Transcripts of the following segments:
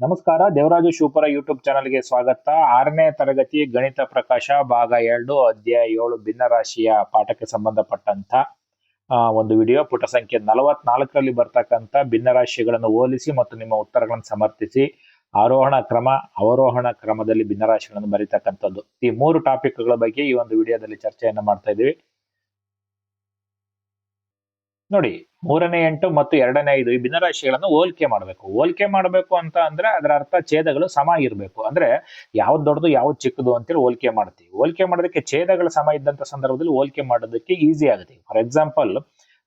ನಮಸ್ಕಾರ, ದೇವರಾಜು ಶಿವಪುರ ಯೂಟ್ಯೂಬ್ ಚಾನಲ್ಗೆ ಸ್ವಾಗತ. ಆರನೇ ತರಗತಿ ಗಣಿತ ಪ್ರಕಾಶ ಭಾಗ ಎರಡು, ಅಧ್ಯಾಯ ಏಳು, ಭಿನ್ನರಾಶಿಯ ಪಾಠಕ್ಕೆ ಸಂಬಂಧಪಟ್ಟಂತ ಒಂದು ವಿಡಿಯೋ ಪುಟ ಸಂಖ್ಯೆ ನಲವತ್ನಾಲ್ಕರಲ್ಲಿ ಬರ್ತಕ್ಕಂತ ಭಿನ್ನರಾಶಿಗಳನ್ನು ಹೋಲಿಸಿ ಮತ್ತು ನಿಮ್ಮ ಉತ್ತರಗಳನ್ನು ಸಮರ್ಥಿಸಿ. ಆರೋಹಣ ಕ್ರಮ, ಅವರೋಹಣ ಕ್ರಮದಲ್ಲಿ ಭಿನ್ನರಾಶಿಗಳನ್ನು ಬರೀತಕ್ಕಂಥದ್ದು. ಈ ಮೂರು ಟಾಪಿಕ್ಗಳ ಬಗ್ಗೆ ಈ ಒಂದು ವಿಡಿಯೋದಲ್ಲಿ ಚರ್ಚೆಯನ್ನು ಮಾಡ್ತಾ ಇದ್ದೀವಿ. ನೋಡಿ, ಮೂರನೇ ಎಂಟು ಮತ್ತು ಎರಡನೇ ಐದು ಈ ಭಿನ್ನರಾಶಿಗಳನ್ನು ಹೋಲಿಕೆ ಮಾಡಬೇಕು. ಹೋಲಿಕೆ ಮಾಡಬೇಕು ಅಂತ ಅಂದ್ರೆ ಅದರ ಅರ್ಥ ಛೇದಗಳು ಸಮ ಇರಬೇಕು. ಅಂದ್ರೆ ಯಾವ್ದು ದೊಡ್ಡದು, ಯಾವ್ದು ಚಿಕ್ಕದು ಅಂತೇಳಿ ಹೋಲಿಕೆ ಮಾಡ್ತೀವಿ. ಹೋಲಿಕೆ ಮಾಡೋದಕ್ಕೆ ಛೇದಗಳ ಸಮ ಇದ್ದಂತ ಸಂದರ್ಭದಲ್ಲಿ ಹೋಲಿಕೆ ಮಾಡೋದಕ್ಕೆ ಈಸಿ ಆಗುತ್ತೆ. ಫಾರ್ ಎಕ್ಸಾಂಪಲ್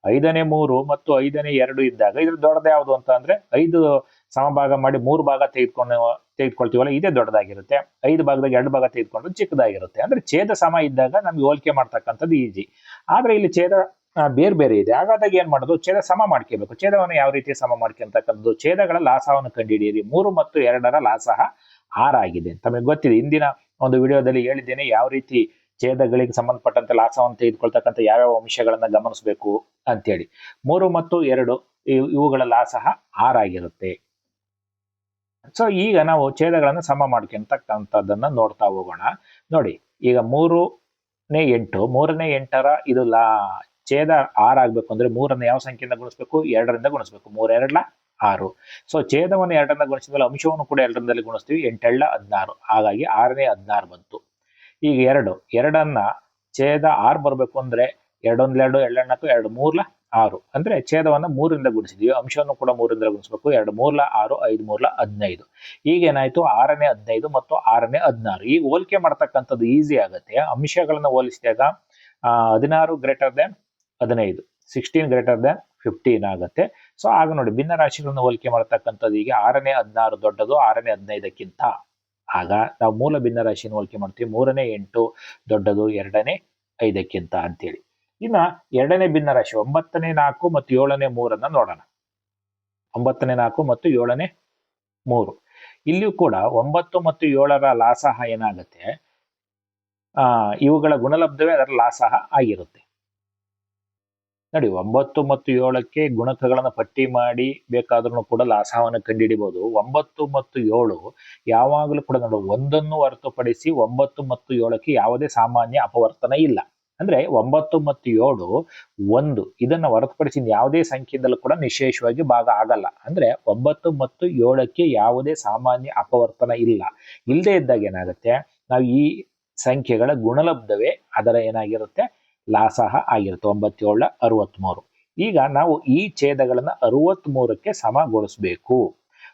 ಐದನೇ ಮೂರು ಮತ್ತು ಐದನೇ ಎರಡು ಇದ್ದಾಗ ಇದ್ರ ದೊಡ್ಡದು ಯಾವುದು ಅಂತ ಅಂದ್ರೆ ಐದು ಸಮಭಾಗ ಮಾಡಿ ಮೂರು ಭಾಗ ತೆಗೆದುಕೊಂಡು, ತೆಗೆದುಕೊಳ್ತೀವಲ್ಲ, ಇದೇ ದೊಡ್ಡದಾಗಿರುತ್ತೆ. ಐದು ಭಾಗದಾಗ ಎರಡು ಭಾಗ ತೆಗೆದುಕೊಂಡು ಚಿಕ್ಕದಾಗಿರುತ್ತೆ. ಅಂದ್ರೆ ಛೇದ ಸಮ ಇದ್ದಾಗ ನಮ್ಗೆ ಹೋಲಿಕೆ ಮಾಡ್ತಕ್ಕಂಥದ್ದು ಈಜಿ ಆದ್ರೆ ಇಲ್ಲಿ ಛೇದ ಬೇರೆ ಬೇರೆ ಇದೆ. ಹಾಗಾದಾಗ ಏನು ಮಾಡೋದು? ಛೇದ ಸಮ ಮಾಡ್ಕೋಬೇಕು. ಛೇದವನ್ನು ಯಾವ ರೀತಿ ಸಮ ಮಾಡ್ಕೊಂತಕ್ಕಂಥದ್ದು? ಛೇದಗಳ ಲಾಸವನ್ನು ಕಂಡುಹಿಡಿಯಿರಿ. ಮೂರು ಮತ್ತು ಎರಡರ ಲಾಸಹ ಆರಾಗಿದೆ ತಮಗೆ ಗೊತ್ತಿದೆ. ಇಂದಿನ ಒಂದು ವಿಡಿಯೋದಲ್ಲಿ ಹೇಳಿದ್ದೇನೆ ಯಾವ ರೀತಿ ಛೇದಗಳಿಗೆ ಸಂಬಂಧಪಟ್ಟಂತೆ ಲಾಸವನ್ನು ತೆಗೆದುಕೊಳ್ತಕ್ಕಂಥ ಯಾವ್ಯಾವ ಅಂಶಗಳನ್ನ ಗಮನಿಸಬೇಕು ಅಂತೇಳಿ. ಮೂರು ಮತ್ತು ಎರಡು ಇವ್- ಇವುಗಳ ಲಾಸಹ ಆರಾಗಿರುತ್ತೆ. ಸೊ ಈಗ ನಾವು ಛೇದಗಳನ್ನು ಸಮ ಮಾಡ್ಕೊಂತಕ್ಕಂಥದ್ದನ್ನ ನೋಡ್ತಾ ಹೋಗೋಣ. ನೋಡಿ, ಈಗ ಮೂರನೇ ಎಂಟು, ಮೂರನೇ ಎಂಟರ ಇದು ಲಾ ಛೇದ ಆರು ಆಗಬೇಕು ಅಂದ್ರೆ ಮೂರನ್ನು ಯಾವ ಸಂಖ್ಯೆಯಿಂದ ಗುಣಿಸ್ಬೇಕು? ಎರಡರಿಂದ ಗುಣಿಸ್ಬೇಕು. ಮೂರ್ ಆರು. ಸೊ ಛೇದವನ್ನು ಎರಡರಿಂದ ಗುಣಿಸಿದ್ಮೇಲೆ ಅಂಶವನ್ನು ಕೂಡ ಎರಡರಿಂದಲೇ ಗುಣಿಸ್ತೀವಿ. ಎಂಟೆಳ್ಳ ಹದಿನಾರು. ಹಾಗಾಗಿ ಆರನೇ ಹದಿನಾರು ಬಂತು. ಈಗ ಎರಡು. ಎರಡನ್ನ ಛೇದ ಆರು ಬರಬೇಕು ಅಂದ್ರೆ ಎರಡೊಂದೆರಡು ಎರಡೆಣ್ಣಕ್ಕೂ ಎರಡು ಮೂರ್ಲ ಆರು. ಅಂದ್ರೆ ಛೇದವನ್ನ ಮೂರಿಂದ ಗುಣಿಸಿದೀವಿ. ಅಂಶವನ್ನು ಕೂಡ ಮೂರಿಂದ ಗುಣಿಸ್ಬೇಕು. ಎರಡು ಮೂರ್ಲ ಆರು, ಐದು ಮೂರ್ಲ ಹದಿನೈದು. ಈಗ ಏನಾಯ್ತು? ಆರನೇ ಹದಿನೈದು ಮತ್ತು ಆರನೇ ಹದಿನಾರು. ಈಗ ಹೋಲಿಕೆ ಮಾಡ್ತಕ್ಕಂಥದ್ದು ಈಸಿ ಆಗುತ್ತೆ. ಅಂಶಗಳನ್ನ ಹೋಲಿಸಿದಾಗ ಹದಿನಾರು ಗ್ರೇಟರ್ ದೆನ್ ಹದಿನೈದು ಸಿಕ್ಸ್ಟೀನ್ ಗ್ರೇಟರ್ ದನ್ ಫಿಫ್ಟೀನ್ ಆಗುತ್ತೆ. ಸೊ ಆಗ ನೋಡಿ, ಭಿನ್ನ ರಾಶಿಗಳನ್ನು ಹೋಲಿಕೆ ಮಾಡತಕ್ಕಂಥದ್ದು ಈಗ ಆರನೇ ಹದಿನಾರು ದೊಡ್ಡದು, ಆರನೇ ಹದಿನೈದಕ್ಕಿಂತ ಆಗ ನಾವು ಮೂಲ ಭಿನ್ನ ರಾಶಿಯನ್ನು ಹೋಲಿಕೆ ಮಾಡ್ತೀವಿ. ಮೂರನೇ ಎಂಟು, ದೊಡ್ಡದು ಎರಡನೇ ಐದಕ್ಕಿಂತ ಅಂತೇಳಿ. ಇನ್ನ ಎರಡನೇ ಭಿನ್ನ ರಾಶಿ, ಒಂಬತ್ತನೇ ನಾಲ್ಕು ಮತ್ತು ಏಳನೇ ಮೂರನ್ನ ನೋಡೋಣ. ಒಂಬತ್ತನೇ ನಾಲ್ಕು ಮತ್ತು ಏಳನೇ ಮೂರು. ಇಲ್ಲಿಯೂ ಕೂಡ ಒಂಬತ್ತು ಮತ್ತು ಏಳರ ಲಾಸಹ ಏನಾಗುತ್ತೆ? ಆ, ಇವುಗಳ ಗುಣಲಬ್ಧವೇ ಅದರ ಲಾಸಹ ಆಗಿರುತ್ತೆ. ನೋಡಿ, ಒಂಬತ್ತು ಮತ್ತು ಏಳಕ್ಕೆ ಗುಣಕಗಳನ್ನು ಪಟ್ಟಿ ಮಾಡಿ ಬೇಕಾದ್ರೂ ಕೂಡ ಲಾಸವನ್ನು ಕಂಡುಹಿಡಿಬಹುದು ಒಂಬತ್ತು ಮತ್ತು ಏಳು ಯಾವಾಗಲೂ ಕೂಡ ನೋಡು, ಒಂದನ್ನು ಹೊರತುಪಡಿಸಿ ಒಂಬತ್ತು ಮತ್ತು ಏಳಕ್ಕೆ ಯಾವುದೇ ಸಾಮಾನ್ಯ ಅಪವರ್ತನ ಇಲ್ಲ. ಅಂದ್ರೆ ಒಂಬತ್ತು ಮತ್ತು ಏಳು ಒಂದು, ಇದನ್ನ ಹೊರತುಪಡಿಸಿ ಯಾವುದೇ ಸಂಖ್ಯೆಯಿಂದಲೂ ಕೂಡ ನಿಶೇಷವಾಗಿ ಭಾಗ ಆಗಲ್ಲ. ಅಂದ್ರೆ ಒಂಬತ್ತು ಮತ್ತು ಏಳಕ್ಕೆ ಯಾವುದೇ ಸಾಮಾನ್ಯ ಅಪವರ್ತನ ಇಲ್ಲ. ಇಲ್ಲದೆ ಇದ್ದಾಗ ಏನಾಗುತ್ತೆ? ನಾವು ಈ ಸಂಖ್ಯೆಗಳ ಗುಣಲಬ್ಧವೇ, ಅದರ ಏನಾಗಿರುತ್ತೆ? ಲಾಸಹ ಆಗಿರುತ್ತೆ, ಒಂಬತ್ತೇಳ, ಅರವತ್ಮೂರು. ಈಗ ನಾವು ಈ ಛೇದಗಳನ್ನು ಅರವತ್ಮೂರಕ್ಕೆ ಸಮಗೊಳಿಸ್ಬೇಕು.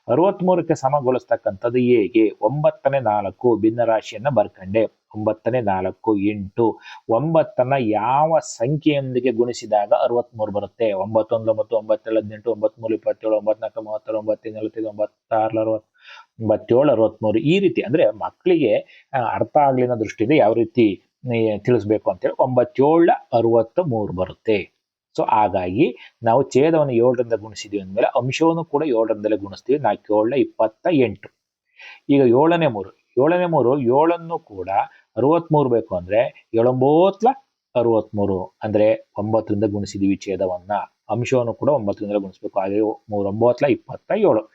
ಅರವತ್ಮೂರಕ್ಕೆ ಸಮಗೊಳಿಸ್ತಕ್ಕಂಥದ್ದು ಹೇಗೆ? ಒಂಬತ್ತನೇ ನಾಲ್ಕು ಭಿನ್ನರಾಶಿಯನ್ನು ಬರ್ಕಂಡೆ. ಒಂಬತ್ತನೇ ನಾಲ್ಕು, ಎಂಟು. ಒಂಬತ್ತನ್ನ ಯಾವ ಸಂಖ್ಯೆಯೊಂದಿಗೆ ಗುಣಿಸಿದಾಗ ಅರವತ್ಮೂರು ಬರುತ್ತೆ? ಒಂಬತ್ತೊಂದು, ಒಂಬತ್ತು, ಒಂಬತ್ತೇಳು, ಹದಿನೆಂಟು ಒಂಬತ್ಮೂರು ಇಪ್ಪತ್ತೇಳು, ಒಂಬತ್ನಾಲ್ಕು, ಮೂವತ್ತಾರು, ಒಂಬತ್ತೈದು, ನಲವತ್ತೈದು, ಒಂಬತ್ತಾರು, ಅರವತ್ತು, ಒಂಬತ್ತೇಳು ಅರವತ್ಮೂರು ಈ ರೀತಿ ಅಂದ್ರೆ ಮಕ್ಕಳಿಗೆ ಅರ್ಥ ಆಗಲಿನ ದೃಷ್ಟಿಯಿಂದ ಯಾವ ರೀತಿ ತಿಳಿಸ್ಬೇಕು ಅಂತೇಳಿ ಒಂಬತ್ತೇಳ ಅರವತ್ತ ಮೂರು ಬರುತ್ತೆ. ಸೊ ಹಾಗಾಗಿ ನಾವು ಛೇದವನ್ನು ಏಳರಿಂದ ಗುಣಿಸಿದೀವಿ ಅಂದಮೇಲೆ ಅಂಶವನ್ನು ಕೂಡ ಏಳರಿಂದಲೇ ಗುಣಿಸ್ತೀವಿ. ನಾಲ್ಕು ಏಳನೇ ಇಪ್ಪತ್ತ ಎಂಟು. ಈಗ ಏಳನೇ ಮೂರು. ಏಳನೇ ಮೂರು ಏಳನ್ನು ಕೂಡ ಅರವತ್ಮೂರು ಬೇಕು ಅಂದ್ರೆ ಏಳೊಂಬತ್ಲ ಅರವತ್ಮೂರು ಅಂದ್ರೆ ಒಂಬತ್ತರಿಂದ ಗುಣಿಸಿದೀವಿ ಛೇದವನ್ನು. ಅಂಶವನ್ನು ಕೂಡ ಒಂಬತ್ತರಿಂದ ಗುಣಿಸ್ಬೇಕು. ಹಾಗೆ ಮೂರು ಒಂಬತ್ಲ ಇಪ್ಪತ್ತ ಏಳು.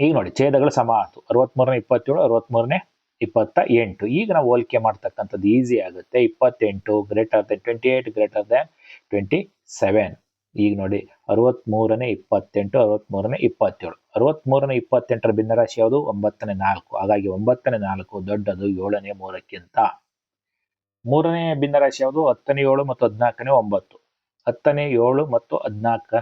ಈಗ ನೋಡಿ, ಛೇದಗಳು ಸಮ ಆಯಿತು. ಅರವತ್ತ್ಮೂರನೇ ಇಪ್ಪತ್ತೇಳು, ಅರವತ್ಮೂರನೇ ಇಪ್ಪತ್ತ ಎಂಟು ಈಗ ನಾವು ಹೋಲಿಕೆ ಮಾಡ್ತಕ್ಕಂಥದ್ದು ಈಸಿ ಆಗುತ್ತೆ. ಇಪ್ಪತ್ತೆಂಟು greater than twenty eight greater than twenty seven ಈಗ ನೋಡಿ, ಅರವತ್ಮೂರನೇ ಇಪ್ಪತ್ತೆಂಟು, ಅರವತ್ಮೂರನೇ ಇಪ್ಪತ್ತೇಳು. ಅರವತ್ತ್ಮೂರನೇ ಇಪ್ಪತ್ತೆಂಟರ ಭಿನ್ನರಾಶಿ ಯಾವುದು? ಒಂಬತ್ತನೇ ನಾಲ್ಕು. ಹಾಗಾಗಿ ಒಂಬತ್ತನೇ ನಾಲ್ಕು ದೊಡ್ಡದು ಏಳನೇ, ಮೂರಕ್ಕಿಂತ. ಮೂರನೇ ಭಿನ್ನರಾಶಿ ಯಾವುದು? ಹತ್ತನೇ, ಏಳು ಮತ್ತು ಹದಿನಾಲ್ಕನೇ, ಒಂಬತ್ತು. ಹತ್ತನೇ, ಏಳು ಮತ್ತು ಹದಿನಾಲ್ಕ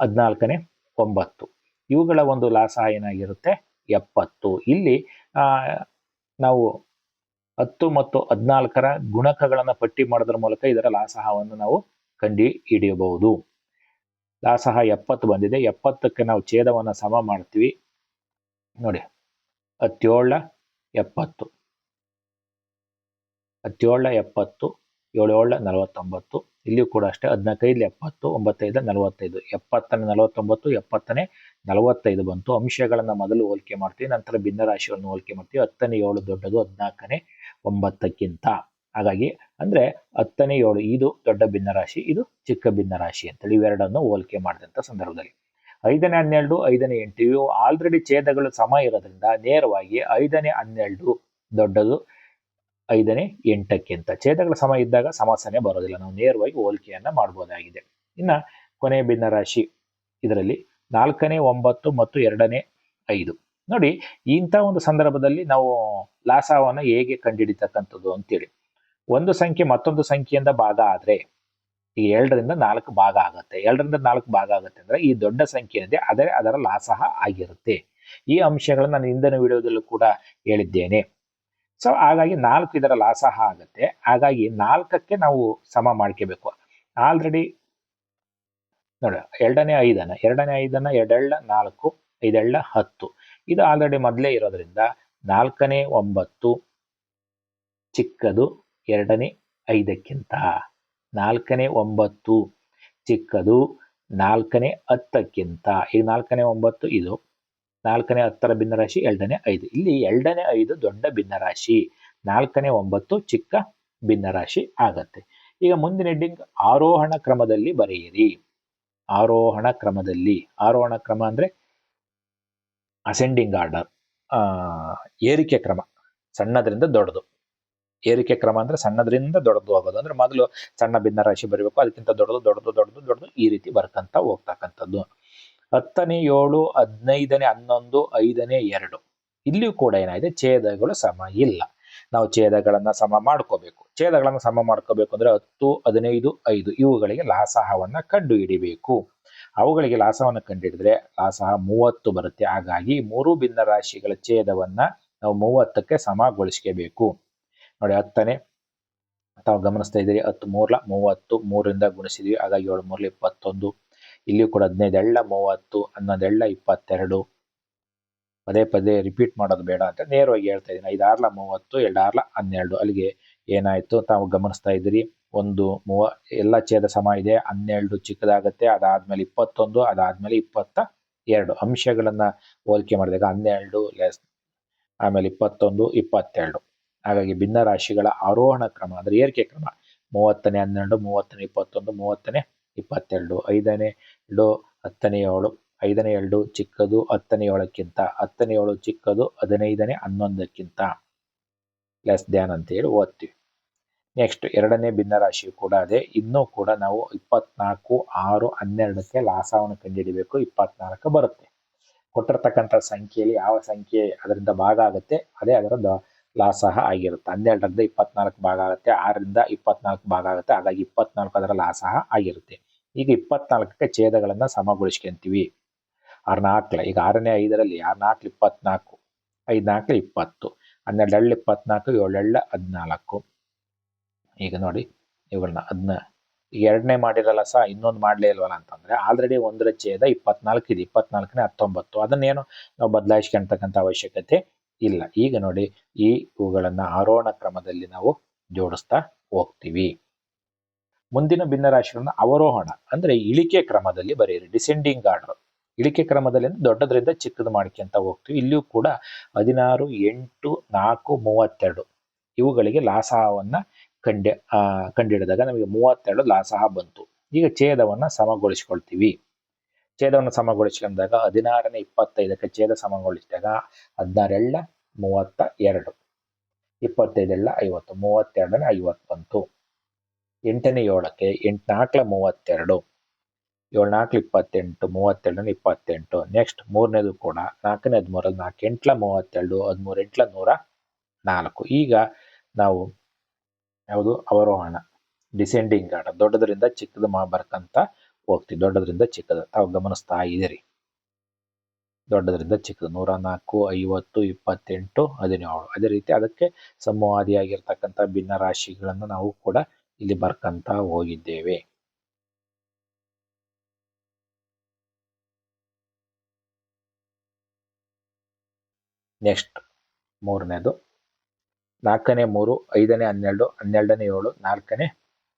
ಹದಿನಾಲ್ಕನೇ, ಒಂಬತ್ತು. ಇವುಗಳ ಒಂದು ಲಾಸ ಏನಾಗಿರುತ್ತೆ ಎಪ್ಪತ್ತು. ಇಲ್ಲಿ ನಾವು ಹತ್ತು ಮತ್ತು ಹದಿನಾಲ್ಕರ ಗುಣಕಗಳನ್ನು ಪಟ್ಟಿ ಮಾಡೋದ್ರ ಮೂಲಕ ಇದರ ಲಾಸಹವನ್ನು ನಾವು ಕಂಡು ಹಿಡಿಯಬಹುದು ಲಾಸಹ ಎಪ್ಪತ್ತು ಬಂದಿದೆ. ಎಪ್ಪತ್ತಕ್ಕೆ ನಾವು ಛೇದವನ್ನ ಸಮ ಮಾಡ್ತೀವಿ. ನೋಡಿ, ಹತ್ತೇಳ ಎಪ್ಪತ್ತು. ಹತ್ತೇಳ ಎಪ್ಪತ್ತು ಏಳೇಳ ನಲವತ್ತೊಂಬತ್ತು. ಇಲ್ಲಿಯೂ ಕೂಡ ಅಷ್ಟೇ, ಹದಿನಾಲ್ಕೈದು ಎಪ್ಪತ್ತು, ಒಂಬತ್ತೈದು ನಲವತ್ತೈದು. ಎಪ್ಪತ್ತನೇ ನಲವತ್ತೊಂಬತ್ತು, ಎಪ್ಪತ್ತನೇ ನಲವತ್ತೈದು ಬಂತು. ಅಂಶಗಳನ್ನು ಮೊದಲು ಹೋಲಿಕೆ ಮಾಡ್ತೀವಿ, ನಂತರ ಭಿನ್ನರಾಶಿಗಳನ್ನು ಹೋಲಿಕೆ ಮಾಡ್ತೀವಿ. ಹತ್ತನೇ ಏಳು ದೊಡ್ಡದು ಹದಿನಾಲ್ಕನೇ ಒಂಬತ್ತಕ್ಕಿಂತ. ಹಾಗಾಗಿ ಅಂದ್ರೆ ಹತ್ತನೇ ಏಳು ಇದು ದೊಡ್ಡ ಭಿನ್ನರಾಶಿ ಇದು ಚಿಕ್ಕ ಭಿನ್ನರಾಶಿ ಅಂತೇಳಿ ಇವೆರಡನ್ನು ಹೋಲಿಕೆ ಮಾಡಿದಂಥ ಸಂದರ್ಭದಲ್ಲಿ. ಐದನೇ ಹನ್ನೆರಡು, ಐದನೇ ಎಂಟು ಇವು ಆಲ್ರೆಡಿ ಛೇದಗಳು ಸಮ ಇರೋದ್ರಿಂದ ನೇರವಾಗಿ ಐದನೇ ಹನ್ನೆರಡು ದೊಡ್ಡದು ಐದನೇ ಎಂಟಕ್ಕಿಂತ. ಛೇದಗಳ ಸಮ ಇದ್ದಾಗ ಸಮಸ್ಯೆನೇ ಬರೋದಿಲ್ಲ. ನಾವು ನೇರವಾಗಿ ಹೋಲಿಕೆಯನ್ನ ಮಾಡ್ಬೋದಾಗಿದೆ. ಇನ್ನ ಕೊನೆಯ ಭಿನ್ನರಾಶಿ ಇದರಲ್ಲಿ ನಾಲ್ಕನೇ, ಒಂಬತ್ತು ಮತ್ತು ಎರಡನೇ, ಐದು. ನೋಡಿ, ಇಂಥ ಒಂದು ಸಂದರ್ಭದಲ್ಲಿ ನಾವು ಲಾಸವನ್ನ ಹೇಗೆ ಕಂಡುಹಿಡಿತಕ್ಕಂಥದ್ದು ಅಂತೇಳಿ. ಒಂದು ಸಂಖ್ಯೆ ಮತ್ತೊಂದು ಸಂಖ್ಯೆಯಿಂದ ಭಾಗ ಆದರೆ ಈ ಎರಡರಿಂದ ನಾಲ್ಕು ಭಾಗ ಆಗುತ್ತೆ. ಎರಡರಿಂದ ನಾಲ್ಕು ಭಾಗ ಆಗುತ್ತೆ ಅಂದ್ರೆ ಈ ದೊಡ್ಡ ಸಂಖ್ಯೆ ಏನಿದೆ ಆದರೆ ಅದರ ಲಾಸಹ ಆಗಿರುತ್ತೆ. ಈ ಅಂಶಗಳನ್ನು ನಾನು ಹಿಂದಿನ ವಿಡಿಯೋದಲ್ಲೂ ಕೂಡ ಹೇಳಿದ್ದೇನೆ. ಸೊ ಹಾಗಾಗಿ ನಾಲ್ಕು ಇದರ ಲಾಸಹ ಆಗುತ್ತೆ. ಹಾಗಾಗಿ ನಾಲ್ಕಕ್ಕೆ ನಾವು ಸಮ ಮಾಡ್ಕೋಬೇಕು. ಆಲ್ರೆಡಿ ನೋಡಿ, ಎರಡನೇ ಐದನ್ನ ಎರಡನೇ ಐದನ್ನ ಎರಡೆಳ್ಳ ನಾಲ್ಕು, ಐದೆಳ್ಳ ಹತ್ತು. ಇದು ಆಲ್ರೆಡಿ ಮೊದಲೇ ಇರೋದ್ರಿಂದ ನಾಲ್ಕನೇ ಒಂಬತ್ತು, ಚಿಕ್ಕದು ಎರಡನೇ ಐದಕ್ಕಿಂತ ನಾಲ್ಕನೇ ಒಂಬತ್ತು, ಚಿಕ್ಕದು ನಾಲ್ಕನೇ ಹತ್ತಕ್ಕಿಂತ. ಈಗ ನಾಲ್ಕನೇ ಒಂಬತ್ತು ಇದು, ನಾಲ್ಕನೇ ಹತ್ತರ ಭಿನ್ನರಾಶಿ, ಎರಡನೇ ಐದು. ಇಲ್ಲಿ ಎರಡನೇ ಐದು ದೊಡ್ಡ ಭಿನ್ನರಾಶಿ, ನಾಲ್ಕನೇ ಒಂಬತ್ತು ಚಿಕ್ಕ ಭಿನ್ನರಾಶಿ ಆಗತ್ತೆ. ಈಗ ಮುಂದಿನ ಹೆಡ್ಡಿಂಗ್ ಆರೋಹಣ ಕ್ರಮದಲ್ಲಿ ಬರೆಯಿರಿ. ಆರೋಹಣ ಕ್ರಮದಲ್ಲಿ, ಆರೋಹಣ ಕ್ರಮ ಅಂದ್ರೆ ಅಸೆಂಡಿಂಗ್ ಆರ್ಡರ್ ಏರಿಕೆ ಕ್ರಮ, ಸಣ್ಣದರಿಂದ ದೊಡ್ಡದು. ಏರಿಕೆ ಕ್ರಮ ಅಂದ್ರೆ ಸಣ್ಣದರಿಂದ ದೊಡ್ಡದು ಆಗೋದು. ಅಂದ್ರೆ ಮೊದಲು ಸಣ್ಣ ಭಿನ್ನ ರಾಶಿ ಬರಬೇಕು, ಅದಕ್ಕಿಂತ ದೊಡ್ಡದು ದೊಡ್ಡದು ದೊಡ್ಡದು ದೊಡ್ಡದು ಈ ರೀತಿ ಬರ್ಕಂತ ಹೋಗ್ತಕ್ಕಂಥದ್ದು. ಹತ್ತನೇ ಏಳು, ಹದಿನೈದನೇ ಹನ್ನೊಂದು, ಐದನೇ ಎರಡು. ಇಲ್ಲಿಯೂ ಕೂಡ ಏನಾಗಿದೆ? ಛೇದಗಳು ಸಮ ಇಲ್ಲ. ನಾವು ಛೇದಗಳನ್ನ ಸಮ ಮಾಡ್ಕೋಬೇಕು. ಛೇದಗಳನ್ನ ಸಮ ಮಾಡ್ಕೋಬೇಕು ಅಂದ್ರೆ ಹತ್ತು, ಹದಿನೈದು, ಐದು ಇವುಗಳಿಗೆ ಲಾಸಹವನ್ನ ಕಂಡು ಹಿಡಿಬೇಕು ಅವುಗಳಿಗೆ ಲಾಸವನ್ನು ಕಂಡುಹಿಡಿದ್ರೆ ಲಾಸಹ ಮೂವತ್ತು ಬರುತ್ತೆ. ಹಾಗಾಗಿ ಮೂರು ಭಿನ್ನ ರಾಶಿಗಳ ಛೇದವನ್ನ ನಾವು ಮೂವತ್ತಕ್ಕೆ ಸಮಗೊಳಿಸ್ಕೋಬೇಕು. ನೋಡಿ ಹತ್ತನೇ, ತಾವು ಗಮನಿಸ್ತಾ ಇದ್ದೀರಿ, ಹತ್ತು ಮೂರ್ಲ ಮೂವತ್ತು, ಮೂರಿಂದ ಗುಣಿಸಿದ್ವಿ, ಹಾಗಾಗಿ ಏಳು ಮೂರ್ಲ ಇಪ್ಪತ್ತೊಂದು. ಇಲ್ಲಿಯೂ ಕೂಡ ಹದಿನೈದು ಎಳ್ಳ ಮೂವತ್ತು, ಹನ್ನೊಂದು ಎಳ್ಳ ಇಪ್ಪತ್ತೆರಡು. ಪದೇ ಪದೇ ರಿಪೀಟ್ ಮಾಡೋದು ಬೇಡ ಅಂತ ನೇರವಾಗಿ ಹೇಳ್ತಾ ಇದ್ದೀನಿ. ಐದು ಆರ್ಲ ಮೂವತ್ತು ಎರಡು ಆರ್ಲ ಹನ್ನೆರಡು. ಅಲ್ಲಿಗೆ ಏನಾಯ್ತು? ತಾವು ಗಮನಿಸ್ತಾ ಇದ್ದೀರಿ. ಒಂದು, ಮೂವ, ಎಲ್ಲ ಛೇದ ಸಮ ಇದೆ. ಹನ್ನೆರಡು ಚಿಕ್ಕದಾಗತ್ತೆ. ಅದಾದ್ಮೇಲೆ ಇಪ್ಪತ್ತೊಂದು, ಅದಾದ್ಮೇಲೆ ಇಪ್ಪತ್ತ ಎರಡು ಅಂಶಗಳನ್ನ ಹೋಲಿಕೆ ಮಾಡಿದಾಗ ಹನ್ನೆರಡು ಲೆಸ್ ಆಮೇಲೆ ಇಪ್ಪತ್ತೊಂದು, ಇಪ್ಪತ್ತೆರಡು. ಹಾಗಾಗಿ ಭಿನ್ನ ರಾಶಿಗಳ ಆರೋಹಣ ಕ್ರಮ, ಅಂದರೆ ಏರಿಕೆ ಕ್ರಮ, ಮೂವತ್ತನೇ ಹನ್ನೆರಡು, ಮೂವತ್ತನೇ ಇಪ್ಪತ್ತೊಂದು, ಮೂವತ್ತನೇ ಇಪ್ಪತ್ತೆರಡು, ಐದನೇ, ಎರಡು, ಹತ್ತನೇ ಏಳು ಐದನೇ ಎರಡು ಚಿಕ್ಕದು ಹತ್ತನೇ ಏಳಕ್ಕಿಂತ ಹತ್ತನೇ ಏಳು ಚಿಕ್ಕದು ಹದಿನೈದನೇ ಹನ್ನೊಂದಕ್ಕಿಂತ. ಲೆಸ್ ದ್ಯಾನ್ ಅಂತೇಳಿ ಓದ್ತೀವಿ. ನೆಕ್ಸ್ಟ್ ಎರಡನೇ ಭಿನ್ನರಾಶಿಯು ಕೂಡ ಅದೇ. ಇನ್ನೂ ಕೂಡ ನಾವು ಇಪ್ಪತ್ನಾಲ್ಕು, ಆರು, ಹನ್ನೆರಡಕ್ಕೆ ಲಾಸವನ್ನು ಕಂಡುಹಿಡಿಬೇಕು. ಇಪ್ಪತ್ನಾಲ್ಕು ಬರುತ್ತೆ. ಕೊಟ್ಟಿರ್ತಕ್ಕಂಥ ಸಂಖ್ಯೆಯಲ್ಲಿ ಯಾವ ಸಂಖ್ಯೆ ಅದರಿಂದ ಭಾಗ ಆಗುತ್ತೆ? ಅದೇ ಅದರ ಲಾಸಹ ಆಗಿರುತ್ತೆ. ಹನ್ನೆರಡರಿಂದ ಇಪ್ಪತ್ನಾಲ್ಕು ಭಾಗ ಆಗುತ್ತೆ. ಆರರಿಂದ ಇಪ್ಪತ್ನಾಲ್ಕು ಭಾಗ ಆಗುತ್ತೆ. ಹಾಗಾಗಿ ಇಪ್ಪತ್ನಾಲ್ಕು ಅದರ ಲಾಸಹ ಆಗಿರುತ್ತೆ. ಈಗ ಇಪ್ಪತ್ನಾಲ್ಕಕ್ಕೆ ಛೇದಗಳನ್ನು ಸಮಗೊಳಿಸ್ಕೊಂತೀವಿ. ಆರು ನಾಲ್ಕಲ ಈಗ ಆರನೇ ಐದರಲ್ಲಿ ಆರು ನಾಲ್ಕು ಇಪ್ಪತ್ನಾಲ್ಕು ಐದು ನಾಲ್ಕು ಇಪ್ಪತ್ತು ಹನ್ನೆರಡು ಎಳ್ಳು ಇಪ್ಪತ್ನಾಲ್ಕು ಏಳೆಳ್ಳ ಹದಿನಾಲ್ಕು. ಈಗ ನೋಡಿ ಇವುಗಳನ್ನ ಅದನ್ನ ಎರಡನೇ ಮಾಡಿರಲ್ಲ ಸಹ ಇನ್ನೊಂದು ಮಾಡಲೇ ಇಲ್ವಲ್ಲ ಅಂತಂದ್ರೆ ಆಲ್ರೆಡಿ ಒಂದರ ಛೇದ ಇಪ್ಪತ್ನಾಲ್ಕು ಇದೆ, ಇಪ್ಪತ್ನಾಲ್ಕನೇ ಹತ್ತೊಂಬತ್ತು. ಅದನ್ನೇನು ನಾವು ಬದಲಾಯಿಸ್ಕೊಂತಕ್ಕಂಥ ಅವಶ್ಯಕತೆ ಇಲ್ಲ. ಈಗ ನೋಡಿ ಈ ಇವುಗಳನ್ನ ಆರೋಹಣ ಕ್ರಮದಲ್ಲಿ ನಾವು ಜೋಡಿಸ್ತಾ ಹೋಗ್ತೀವಿ. ಮುಂದಿನ ಭಿನ್ನರಾಶಿಗಳನ್ನ ಅವರೋಹಣ, ಅಂದ್ರೆ ಇಳಿಕೆ ಕ್ರಮದಲ್ಲಿ ಬರೆಯಿರಿ, ಡಿಸೆಂಡಿಂಗ್ ಆರ್ಡರ್. ಇಳಿಕೆ ಕ್ರಮದಲ್ಲಿ ದೊಡ್ಡದರಿಂದ ಚಿಕ್ಕದು ಮಾಡ್ಕೊಂತ ಹೋಗ್ತೀವಿ. ಇಲ್ಲಿಯೂ ಕೂಡ ಹದಿನಾರು, ಎಂಟು, ನಾಲ್ಕು, ಮೂವತ್ತೆರಡು ಇವುಗಳಿಗೆ ಲಾಸಹವನ್ನು ಕಂಡೆ ಕಂಡಿಡಿದಾಗ ನಮಗೆ ಮೂವತ್ತೆರಡು ಲಾಸಹ ಬಂತು. ಈಗ ಛೇದವನ್ನ ಸಮಗೊಳಿಸ್ಕೊಳ್ತೀವಿ. ಛೇದವನ್ನು ಸಮಗೊಳಿಸ್ಕೊಂಡಾಗ ಹದಿನಾರನೇ ಇಪ್ಪತ್ತೈದಕ್ಕೆ ಛೇದ ಸಮಗೊಳಿಸಿದಾಗ ಹದಿನಾರೆಲ್ಲ ಮೂವತ್ತ ಎರಡು, ಇಪ್ಪತ್ತೈದೆಲ್ಲ ಐವತ್ತು, ಮೂವತ್ತೆರಡನೇ ಐವತ್ತು ಬಂತು. ಎಂಟನೇ ಏಳಕ್ಕೆ ಎಂಟು ಮೂವತ್ತೆರಡು. ಏಳು ನಾಲ್ಕು ಇಪ್ಪತ್ತೆಂಟು, ಮೂವತ್ತೆರಡು, ಇಪ್ಪತ್ತೆಂಟು. ನೆಕ್ಸ್ಟ್ ಮೂರನೇದು ಕೂಡ ನಾಲ್ಕನೇ ಹದಿಮೂರಲ್ಲಿ ನಾಲ್ಕು ಎಂಟ್ಲ ಮೂವತ್ತೆರಡು ಹದಿಮೂರು ಎಂಟ್ಲ ನೂರ ನಾಲ್ಕು. ಈಗ ನಾವು ಯಾವುದು? ಅವರೋಹಣ. ಡಿಸೆಂಡಿಂಗ್ ಆಟ. ದೊಡ್ಡದರಿಂದ ಚಿಕ್ಕದು ಮಾ ಬರ್ಕಂತ ಹೋಗ್ತೀವಿ. ದೊಡ್ಡದರಿಂದ ಚಿಕ್ಕದು. ತಾವು ಗಮನಿಸ್ತಾ ಇದ್ದೀರಿ. ದೊಡ್ಡದರಿಂದ ಚಿಕ್ಕದು. ನೂರ ನಾಲ್ಕು, ಐವತ್ತು, ಇಪ್ಪತ್ತೆಂಟು, ಹದಿನೇಳು. ಅದೇ ರೀತಿ ಅದಕ್ಕೆ ಸಮವಾದಿಯಾಗಿರ್ತಕ್ಕಂಥ ಭಿನ್ನ ರಾಶಿಗಳನ್ನು ನಾವು ಕೂಡ ಇಲ್ಲಿ ಬರ್ಕಂತ ಹೋಗಿದ್ದೇವೆ. ನೆಕ್ಸ್ಟ್ ಮೂರನೇದು. ನಾಲ್ಕನೇ ಮೂರು, ಐದನೇ ಹನ್ನೆರಡು, ಹನ್ನೆರಡನೇ ಏಳು, ನಾಲ್ಕನೇ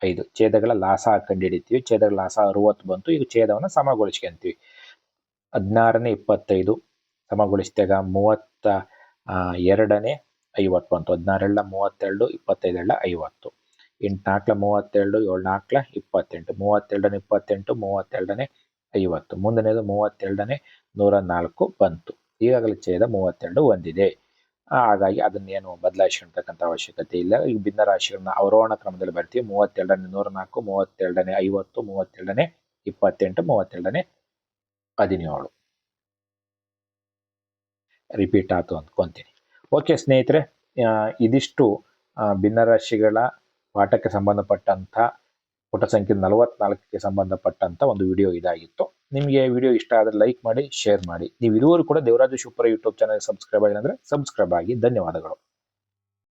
ಐದು. ಛೇದಗಳ ಲಾಸ ಕಂಡುಹಿಡಿತೀವಿ. ಛೇದಗಳ ಲಾಸ ಅರುವತ್ತು ಬಂತು. ಈಗ ಛೇದವನ್ನು ಸಮಗೊಳಿಸ್ಕೊಂತೀವಿ ಹದಿನಾರನೇ ಇಪ್ಪತ್ತೈದು ಸಮಗೊಳಿಸಿದಾಗ ಮೂವತ್ತ ಎರಡನೇ ಐವತ್ತು ಬಂತು. ಹದಿನಾರೆಲ್ಲ ಮೂವತ್ತೆರಡು, ಇಪ್ಪತ್ತೈದೆಲ್ಲ ಐವತ್ತು. ಎಂಟು ನಾಲ್ಕಲ ಮೂವತ್ತೆರಡು ಏಳು ನಾಲ್ಕಲ ಇಪ್ಪತ್ತೆಂಟು. ಮೂವತ್ತೆರಡನೇ ಇಪ್ಪತ್ತೆಂಟು, ಮೂವತ್ತೆರಡನೇ ಐವತ್ತು. ಮುಂದನೇದು ಮೂವತ್ತೆರಡನೇ ನೂರ ನಾಲ್ಕು ಬಂತು. ಈಗಾಗಲೇ ಛೇದ ಮೂವತ್ತೆರಡು ಹೊಂದಿದೆ. ಹಾಗಾಗಿ ಅದನ್ನೇನು ಬದಲಾಯಿಸ್ಕೊಳ್ತಕ್ಕಂಥ ಅವಶ್ಯಕತೆ ಇಲ್ಲ. ಈಗ ಭಿನ್ನ ರಾಶಿಗಳನ್ನ ಅವರೋಹಣ ಕ್ರಮದಲ್ಲಿ ಬರ್ತೀವಿ. ಮೂವತ್ತೆರಡನೇ ನೂರ ನಾಲ್ಕು ಮೂವತ್ತೆರಡನೇ ಐವತ್ತು, ಮೂವತ್ತೆರಡನೇ ಇಪ್ಪತ್ತೆಂಟು, ಮೂವತ್ತೆರಡನೇ ಹದಿನೇಳು. ರಿಪೀಟ್ ಆಯ್ತು ಅಂದ್ಕೊಂತೀನಿ. ಓಕೆ ಸ್ನೇಹಿತರೆ ಇದಿಷ್ಟು ಭಿನ್ನರಾಶಿಗಳ ಪಾಠಕ್ಕೆ ಸಂಬಂಧಪಟ್ಟಂಥ ಪುಟ ಸಂಖ್ಯೆ ನಲವತ್ನಾಲ್ಕಕ್ಕೆ ಸಂಬಂಧಪಟ್ಟಂತ ಒಂದು ವಿಡಿಯೋ ಇದಾಗಿತ್ತು. ನಿಮಗೆ ವಿಡಿಯೋ ಇಷ್ಟ ಆದರೆ ಲೈಕ್ ಮಾಡಿ ಶೇರ್ ಮಾಡಿ. ನೀವು ಇದುವರೆಗೂ ಕೂಡ Devaraj Shivapura YouTube channel subscribe ಆಗಿಲ್ಲ ಅಂದರೆ ಸಬ್ಸ್ಕ್ರೈಬ್ ಆಗಿ. ಧನ್ಯವಾದಗಳು.